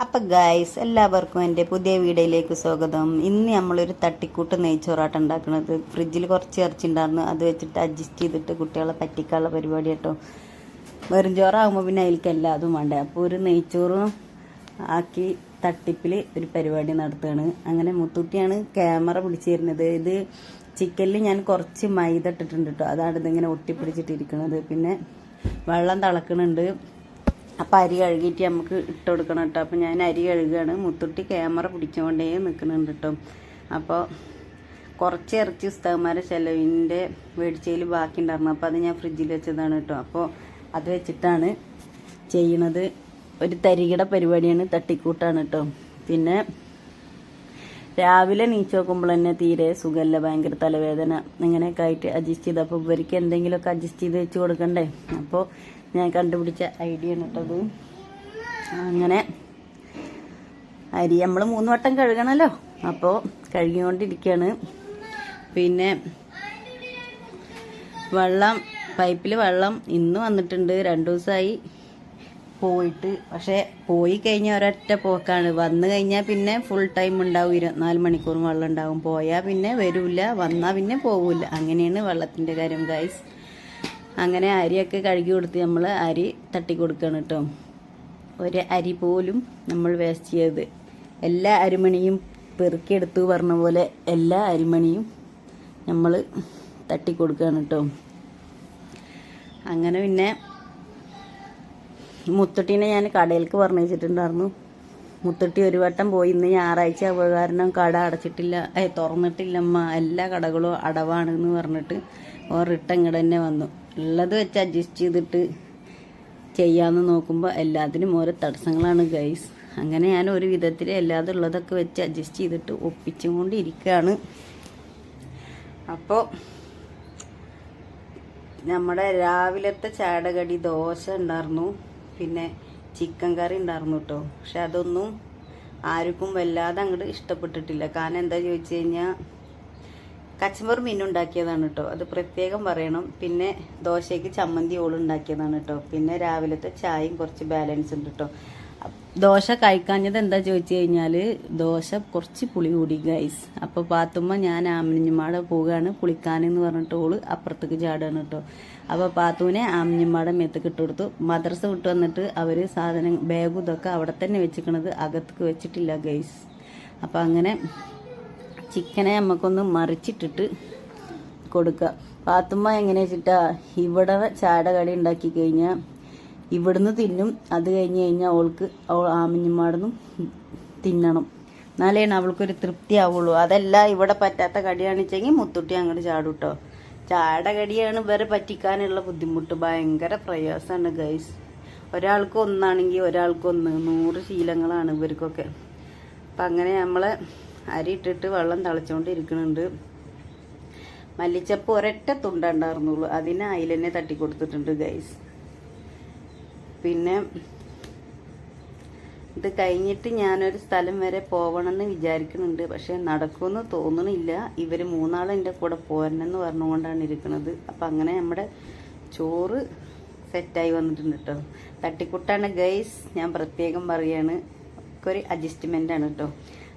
അപ്പം ഗായ്സ് എല്ലാവർക്കും എന്റെ പുതിയ വീഡിയോയിലേക്ക് സ്വാഗതം. ഇന്ന് നമ്മളൊരു തട്ടിക്കൂട്ട് നെയ്ച്ചോറാട്ടം ഉണ്ടാക്കുന്നത് ഫ്രിഡ്ജിൽ കുറച്ച് ഇറച്ചി ഉണ്ടായിരുന്നു അത് വെച്ചിട്ട് അഡ്ജസ്റ്റ് ചെയ്തിട്ട് കുട്ടികളെ പറ്റിക്കാനുള്ള പരിപാടി കേട്ടോ. വെറും ചോറാകുമ്പോൾ പിന്നെ അതിലേക്ക് എല്ലാതും വേണ്ടേ? അപ്പോൾ ഒരു നെയ്ച്ചോറും ആക്കി തട്ടിപ്പിൽ ഒരു പരിപാടി നടത്തുകയാണ് അങ്ങനെ മുത്തൂട്ടിയാണ് ക്യാമറ പിടിച്ചു തരുന്നത് ഇത് ചിക്കനിൽ ഞാൻ കുറച്ച് മൈദ ഇട്ടിട്ടുണ്ട് കേട്ടോ. അതാണ് ഇതിങ്ങനെ ഒട്ടിപ്പിടിച്ചിട്ടിരിക്കുന്നത് പിന്നെ വെള്ളം തിളക്കണുണ്ട്. അപ്പം അരി കഴുകിയിട്ട് നമുക്ക് ഇട്ട് കൊടുക്കണം കേട്ടോ. അപ്പം ഞാൻ അരി കഴുകുകയാണ് മുത്തുട്ടി ക്യാമറ പിടിച്ചുകൊണ്ടേ നിൽക്കുന്നുണ്ട് കേട്ടോ. അപ്പോൾ കുറച്ച് ഇറച്ചി ഉസ്താവന്മാരെ ചെലവിന്റെ മേടിച്ചതിൽ ബാക്കി ഉണ്ടായിരുന്നു അപ്പോൾ അത് ഞാൻ ഫ്രിഡ്ജിൽ വെച്ചതാണ് കേട്ടോ. അപ്പോൾ അത് വെച്ചിട്ടാണ് ചെയ്യണത്. ഒരു തരികിട പരിപാടിയാണ്. തട്ടിക്കൂട്ടാണ് കേട്ടോ. പിന്നെ രാവിലെ നീച്ച് നോക്കുമ്പോൾ തന്നെ തീരെ സുഖമല്ല. ഭയങ്കര തലവേദന. അങ്ങനെയൊക്കെ ആയിട്ട് അഡ്ജസ്റ്റ് ചെയ്ത്. അപ്പോൾ ഇവർക്ക് എന്തെങ്കിലുമൊക്കെ അഡ്ജസ്റ്റ് ചെയ്ത് വെച്ച് കൊടുക്കണ്ടേ? അപ്പോൾ ഞാൻ കണ്ടുപിടിച്ച ഐഡിയ ആണ് കേട്ടത് അങ്ങനെ അരി നമ്മൾ മൂന്ന് വട്ടം കഴുകണമല്ലോ അപ്പോൾ കഴുകിക്കൊണ്ടിരിക്കുകയാണ് പിന്നെ വെള്ളം പൈപ്പിൽ വെള്ളം ഇന്ന് വന്നിട്ടുണ്ട്. രണ്ടു ദിവസമായി പോയിട്ട്. പക്ഷേ പോയി കഴിഞ്ഞാൽ ഒരൊറ്റ പോക്കാണ്. വന്നു കഴിഞ്ഞാൽ പിന്നെ ഫുൾ ടൈം ഉണ്ടാവും. ഇരുപത്തിനാല് മണിക്കൂറും വെള്ളം ഉണ്ടാവും. പോയാൽ പിന്നെ വരില്ല വന്നാൽ പിന്നെ പോവില്ല അങ്ങനെയാണ് വെള്ളത്തിന്റെ കാര്യം ഗൈസ് അങ്ങനെ അരിയൊക്കെ കഴുകി കൊടുത്ത് നമ്മൾ അരി തട്ടി കൊടുക്കണം കേട്ടോ ഒരു അരി പോലും നമ്മൾ വേസ്റ്റ് ചെയ്ത് എല്ലാ അരിമണിയും പെറുക്കിയെടുത്തു പറഞ്ഞ പോലെ എല്ലാ അരിമണിയും നമ്മൾ തട്ടി കൊടുക്കുകയാണ് കേട്ടോ അങ്ങനെ പിന്നെ മുത്തുട്ടീനെ ഞാൻ കടയിലേക്ക് പറഞ്ഞു വെച്ചിട്ടുണ്ടായിരുന്നു മുത്തട്ടി ഒരു വട്ടം പോയി. ഇന്ന് ഞായറാഴ്ച ആവുക കാരണം കട അടച്ചിട്ടില്ല. ഏ തുറന്നിട്ടില്ലമ്മ എല്ലാ കടകളും അടവാണെന്ന് പറഞ്ഞിട്ട് ഓ റിട്ടൻ ഇങ്ങോട്ട് തന്നെ വന്നു. ഉള്ളത് വെച്ച് അഡ്ജസ്റ്റ് ചെയ്തിട്ട് ചെയ്യാമെന്ന് നോക്കുമ്പോൾ എല്ലാത്തിനും ഓരോ തടസ്സങ്ങളാണ് ഗൈസ് അങ്ങനെ ഞാൻ ഒരു വിധത്തിൽ എല്ലാതും ഉള്ളതൊക്കെ വെച്ച് അഡ്ജസ്റ്റ് ചെയ്തിട്ട് ഒപ്പിച്ചും കൊണ്ടിരിക്കുകയാണ് അപ്പോൾ നമ്മുടെ രാവിലത്തെ ചാടകടി ദോശ ഉണ്ടായിരുന്നു. പിന്നെ ചിക്കൻ കറി ഉണ്ടായിരുന്നു കേട്ടോ പക്ഷെ അതൊന്നും ആർക്കും വല്ലാതെ അങ്ങോട്ട് ഇഷ്ടപ്പെട്ടിട്ടില്ല. കാരണം എന്താ ചോദിച്ചു കഴിഞ്ഞാൽ കച്ചമ്പർ മീൻ ഉണ്ടാക്കിയതാണ് കേട്ടോ. അത് പ്രത്യേകം പറയണം. പിന്നെ ദോശയ്ക്ക് ചമ്മന്തി ഓൾ ഉണ്ടാക്കിയതാണ് കേട്ടോ. പിന്നെ രാവിലത്തെ ചായയും കുറച്ച് ബാലൻസ് ഉണ്ട് കേട്ടോ. ദോശ കഴിക്കാഞ്ഞത് എന്താ ചോദിച്ചു കഴിഞ്ഞാൽ ദോശ കുറച്ച് പുളി കൂടി ഗൈസ് അപ്പോൾ പാത്തുമ്മ ഞാൻ ആമിനിഞ്ഞുമാടെ പോവുകയാണ് കുളിക്കാനെന്ന് പറഞ്ഞിട്ട് ഓൾ അപ്പുറത്തേക്ക് ചാടുകയാണ് കേട്ടോ. അപ്പോൾ പാത്തുവിനെ ആമിനിഞ്ഞുമാടെ മേത്തേക്ക് ഇട്ട് കൊടുത്തു. മദ്രസ വിട്ട് വന്നിട്ട് അവർ സാധനം ബാഗും ഇതൊക്കെ അവിടെ തന്നെ വെച്ചിക്കണത് അകത്തേക്ക് വെച്ചിട്ടില്ല ഗൈസ് അപ്പോൾ അങ്ങനെ ചിക്കനെ നമുക്കൊന്ന് മറിച്ചിട്ടിട്ട് കൊടുക്കുക പാത്തുമ്മ എങ്ങനെ വെച്ചിട്ടാ ഇവിടെ ചാടകടി ഉണ്ടാക്കി കഴിഞ്ഞാൽ ഇവിടുന്ന് തിന്നും അത് കഴിഞ്ഞ് കഴിഞ്ഞാൽ അവൾക്ക് അവൾ ആമിഞ്ഞുമാടുന്നും തിന്നണം. എന്നാലാണ് അവൾക്കൊരു തൃപ്തി ആവുള്ളൂ അതല്ല ഇവിടെ പറ്റാത്ത കടിയാണെച്ചെങ്കിൽ മുത്തുട്ടി അങ്ങോട്ട് ചാടും കേട്ടോ ചാടകടിയാണ് ഇവരെ പറ്റിക്കാനുള്ള ബുദ്ധിമുട്ട്. ഭയങ്കര പ്രയാസമാണ് ഗൈസ് ഒരാൾക്ക് ഒന്നാണെങ്കിൽ ഒരാൾക്ക് ഒന്ന്. നൂറ് ശീലങ്ങളാണ് ഇവർക്കൊക്കെ. അപ്പം അങ്ങനെ നമ്മൾ അരി ഇട്ടിട്ട് വെള്ളം തിളച്ചുകൊണ്ടിരിക്കുന്നുണ്ട് മല്ലിച്ചപ്പ് ഒരൊറ്റ തുണ്ടുണ്ടായിരുന്നുള്ളൂ അതിന് അതിലെന്നെ തട്ടി കൊടുത്തിട്ടുണ്ട് ഗൈസ് പിന്നെ ഇത് കഴിഞ്ഞിട്ട് ഞാനൊരു സ്ഥലം വരെ പോകണമെന്ന് വിചാരിക്കുന്നുണ്ട്. പക്ഷെ നടക്കുമെന്ന് തോന്നണില്ല. ഇവർ മൂന്നാളും എന്റെ കൂടെ പോരണമെന്ന് പറഞ്ഞുകൊണ്ടാണ് ഇരിക്കുന്നത്. അപ്പം അങ്ങനെ നമ്മുടെ ചോറ് സെറ്റായി വന്നിട്ടുണ്ട് കേട്ടോ. തട്ടിക്കുട്ടാണ് ഗൈസ് ഞാൻ പ്രത്യേകം പറയാണ്. ഒക്കെ ഒരു അഡ്ജസ്റ്റ്മെന്റ് ആണ് കേട്ടോ.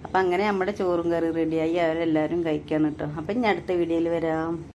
അപ്പം അങ്ങനെ നമ്മുടെ ചോറും കറി റെഡിയായി അവരെല്ലാവരും കഴിക്കാൻ കേട്ടോ അപ്പം ഇനി അടുത്ത വീഡിയോയിൽ വരാം.